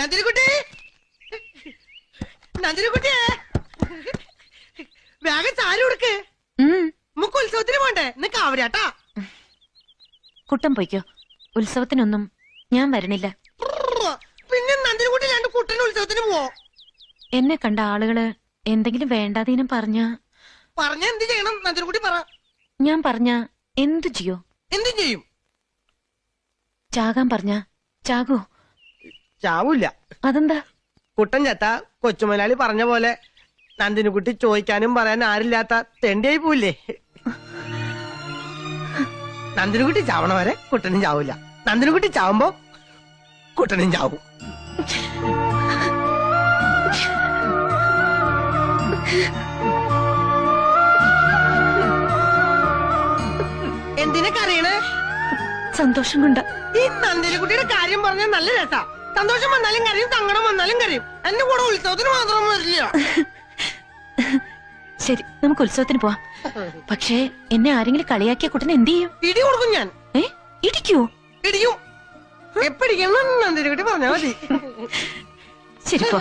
നന്ദിനിക്കുട്ടി. നന്ദിനിക്കുട്ടിയെ വേഗം ചാരി കൊടുക്ക്. നമുക്ക് ഉത്സവത്തിന് പോണ്ടേ? നിനക്ക് ആവരാട്ടാ കുട്ടൻ പൊയ്ക്കോ. ഉത്സവത്തിനൊന്നും ഞാൻ വരണില്ല. പിന്നെ നന്ദിനിക്കുട്ടി രണ്ട് കുട്ടന് ഉത്സവത്തിന് പോവോ? എന്നെ കണ്ട ആളുകൾ എന്തെങ്കിലും വേണ്ടാതീനം പറഞ്ഞ. പറഞ്ഞ എന്ത് ചെയ്യണം? നന്ദിനിക്കുട്ടി പറ. ഞാൻ പറഞ്ഞ എന്തു ചെയ്യോ? എന്തും ചെയ്യും. ചാകാൻ പറഞ്ഞ ചാകോ. ചാവൂല അതെന്താ? കുട്ടൻ ചത്ത കൊച്ചുമലയാളി പറഞ്ഞ പോലെ. നന്ദിനുകുട്ടി ചോദിക്കാനും പറയാൻ ആരില്ലാത്ത തെണ്ടിയായി പോയില്ലേ നന്ദിനുകുട്ടി ചാവണ വരെ കുട്ടനും ചാവൂല നന്ദിനുകുട്ടി ചാവുമ്പോ കുട്ടനും ചാവും. എന്തിനൊക്കെ അറിയണേ സന്തോഷം കൊണ്ട. ഈ നന്ദിനുകുട്ടിയുടെ കാര്യം പറഞ്ഞാൽ നല്ല രസാ. സന്തോഷം വന്നാലും കരയും സങ്കടം വന്നാലും കരയും. എന്റെ കൂടെ ഉത്സവത്തിന് മാത്രം വരില്ല. ശരി നമുക്ക് ഉത്സവത്തിന് പോവാം. പക്ഷേ എന്നെ ആരെങ്കിലും കളിയാക്കിയ കുട്ടനെ എന്ത് ചെയ്യും? ഇടി കൊടുക്കും ഞാൻ. ഏ? ഇടിക്കോ? ഇടിയും. നന്ദിനിക്കുട്ടി പറഞ്ഞാ മതി. ശരി പോ.